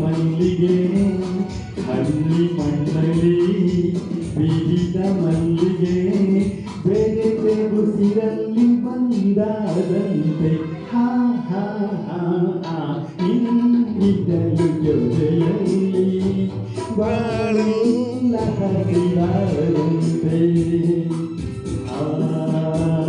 ಮಲ್ಲಿಗೆ ಹಳ್ಳಿ ಮಣ್ಣಲ್ಲಿ ಬಿರಿದ ಮಲ್ಲಿಗೆ ಬೆರೆತೆ ಉಸಿರಲ್ಲಿ ಬಂದಾದಂತೆ ಹಾ ಹಾ ಹಾ ಹಾ ನಿನ್ನಿದ್ದಲು ಜೊತೆಯಲ್ಲಿ ಬಾಳೆಲ್ಲ ಹರಿದಾರಂತೆ ಆ ಆ,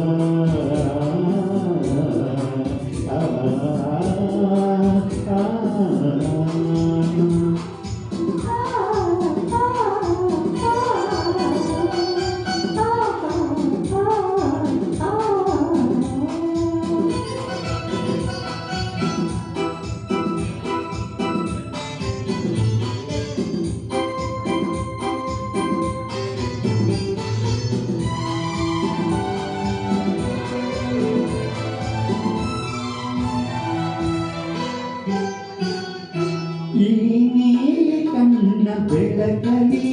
ಬೆಳಗಲಿ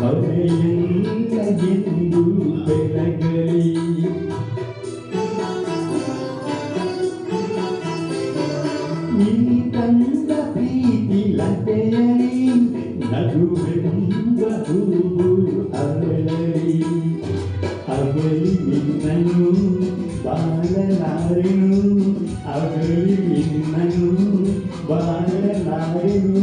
ಬರೆಯಿಲ್ಲ ಎಂದು ಬೆಳಗಲಿ ಈ ತಂದ ಪ್ರೀತಿ ಲತೆಯಲಿ ನಗುವೆಂದ ಹೂವು ಅರಳಲಿ ಅಗಲಿ ನಿನ್ನನು ಬಾಳಲಾರೆನು ಅಗಲಿ ನಿನ್ನನು ಬಾಳಲಾರೆನು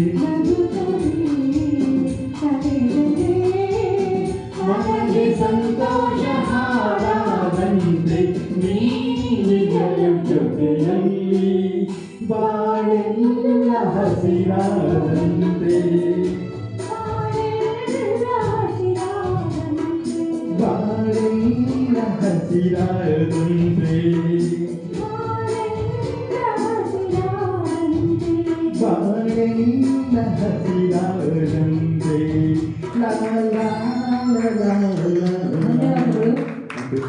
ಬಾಳೆಲ್ಲ ಹಸಿರಾದಂತೆ ಬಾಳೆಲ್ಲ ಹಸಿರಾದಂತೆ ಬಾಳೆಲ್ಲ ಹಸಿರಾದಂತೆ ಲಾ ಲಾ ಲಾ ಲಾ ಲಾ.